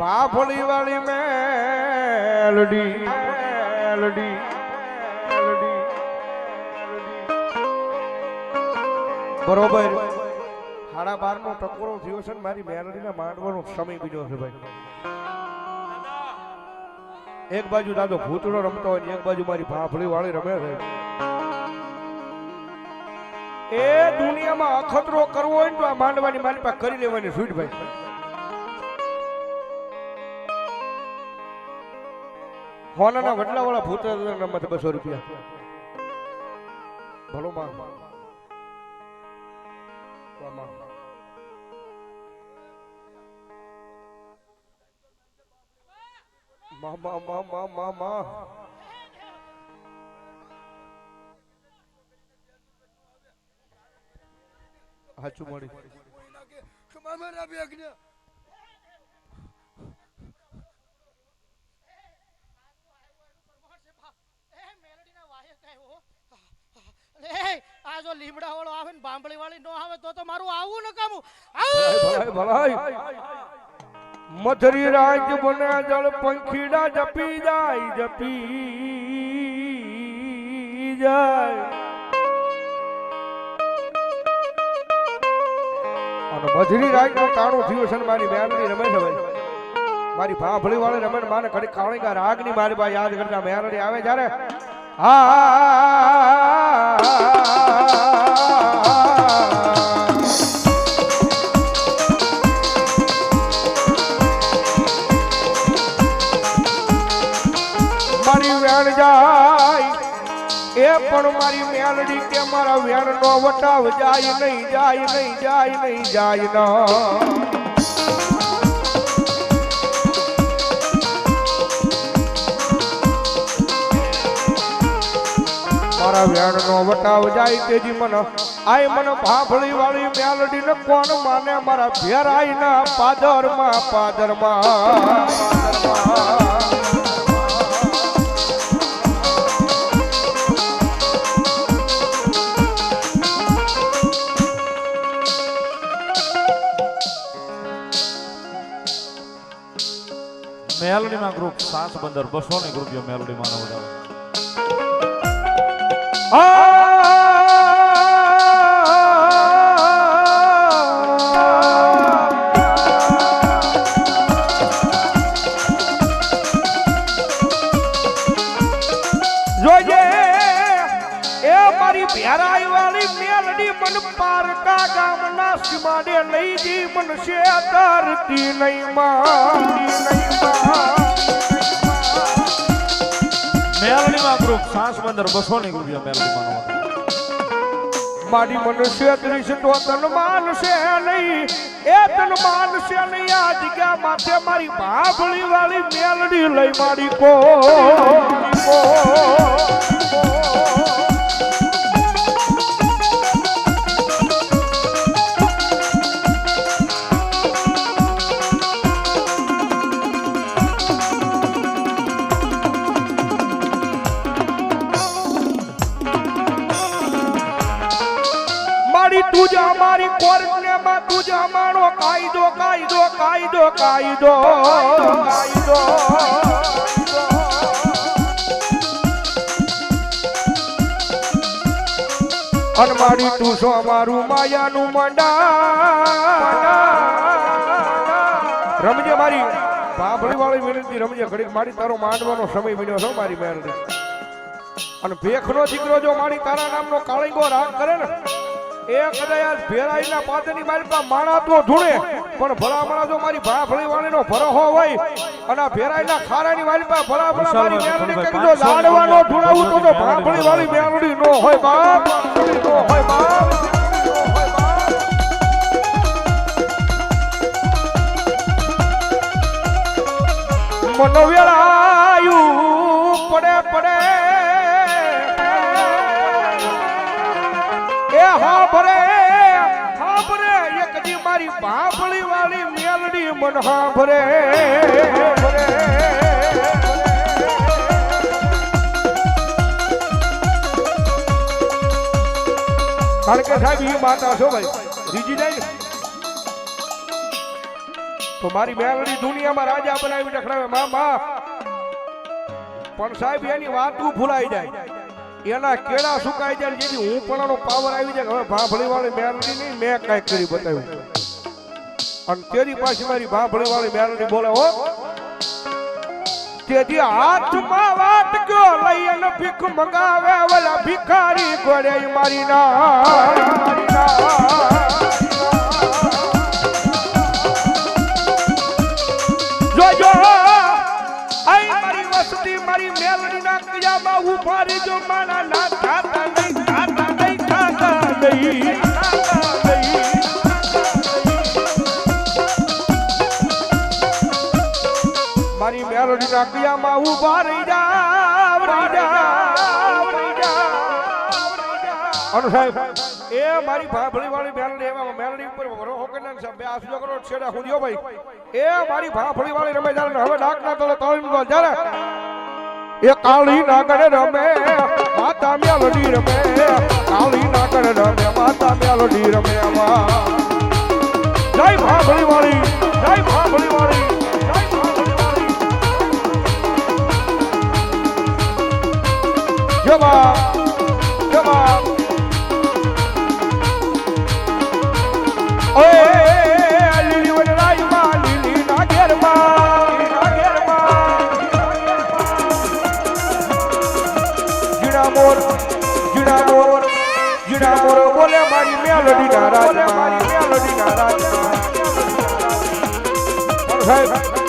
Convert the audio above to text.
ભાભળી વાળી મેલડી મેલડી બરોબર. સાડા બાર નો ટકોરો થયો છે ને મારી મેલડીને માંડવાનો સમય બીજો છે ભાઈ. એક બાજુ દાદો ભૂતડો રમતો હોય ને એક બાજુ મારી ભાભળી વાળી રમે છે. એ દુનિયામાં અખતરો કરવો હોય ને તો આ માંડવાની મારી પાસે કરી લેવાની છૂટ ભાઈ. હોનાના વડલા વાળા ભૂત રમત બસો રૂપિયા. ભલો માં માં માં માં માં માં. હાચું મળી આ જો લીમડા વાળો આવે ને બાંભળી વાળી નો આવે તો તો મારું આવું ન કામું. ભલાઈ મધરી રાજ બને જળ પંખીડા જપી જાય જપી જાય. અને મધરી રાજ નો તાણું થયું છે મારી બેનની રમે છે ભાઈ. મારી ભાભળી વાળી રમે ને માને ઘડી કાળીકા રાગની મારી પાસે યાદ કરતા મેરડી આવે જ્યારે મારી વેણ જાય, એ પણ મારી મેલડી કે મારા વેણ નો વટાવ જાય, નહીં જાય નહીં જાય નહીં જાય ના. મારા વેણ નો વટાવ જાય તેજી મન. આય મન ફાફળી વાળી મેલડી ને કોણ માને મારા ભેરાઈ ના પાદરમાં પાદરમાં ગ્રુપ સાત પંદર બસો ની ગ્રુપ મેલડીમાં વધારો પારકા ગામના સીમાડે લઈ જી મન છે ધરતી નહીં માં નહીં માં મેલડીમાં ગ્રુપ સાસ બંદર બસો ની નો વધારો મારી મનુષ્ય દૃશ્ય તો તન માનશે નહીં. એ તન માનશે નહીં. આ જગ્યા માથે મારી ભાભળી વાળી મેલડી લઈ મારી કો મારી અમારી કોર્ટ ને માં તુજા અમારો કાયદો કાયદો કાયદો કાયદો કાયદો. અનમારી તું છો અમારું માયાનું મંડા રમજે મારી બાભળી વાળી વિનંતી, રમજે ઘડીક મારી તારો માંડવાનો સમય મળ્યો છો મારી મેરડી અને ભેખનો દીકરો જો મારી તારા નામનો કાળીગો રાગ કરે ને એ કદાચ ભેરાઈના પાદની મારી માણા તો ધૂણે પણ ભલામણા જો મારી ભા ભાભળી વાળીનો ભરોહો હોય અને ભેરાઈના ખારાની પાસે ભલામણા મારી મેરડી કંઈક જો લાડવાનો ધૂણાવું તો જો ભાભળી વાળી મેરડી નો હોય બાપ નો હોય બાપ મેરડી મારી બાપળી વાળી મેલડી મન હા ભરે કારણ કે સાહેબ એ માતા છો ભાઈ, બીજી જાય તો મારી મેલડી દુનિયામાં રાજા બનાવી રખડાવે, મા મા. પણ સાહેબ, એની વાતું ભૂલાઈ જાય. એના કેળા સુકાઈ જાય જેથી હું પણ પાવર આવી જાય હવે ભાંભળી વાળી મેલડી નહીં મેં કઈ કરી બતાવ્યું. અને તેની પાછી મારી ભાંભળી વાળી મેલડી બોલે હો તેથી હાથમાં વાત કયો લઈ અને ભીખ મંગાવે ઓલા ભિખારી ગોળે મારી ના મારી જોજો મારી વસ્તી મારી મેલડી ના કયામાં ઊભા રહેજો માના ના મારી મેલડી ના કયામાં ઊભા રહી જાવ રહી જાવ રહી જાવ અનુ સાહેબ, એ મારી ભાભળી વાળી મેલડી એવા મેલડી ઉપર વરો હોકના સાહેબ? બે આસજો કરો છેડે હું ભાઈ. એ મારી ભાભળી વાળી રમે જ્યારે હવે ડાક ના તળે તળી ગો જ્યારે એ કાળી નાગણ રમે, માતા મેલડી રમે, કાળી નાગણ રમે, માતા મેલડી રમે આમાં જય ભાભળી જીણા મોર. જીણા મોર. જીણા મોર. બોલે મારી મેલડી ના રાજ મારી મેલડી ના રાજ સાહેબ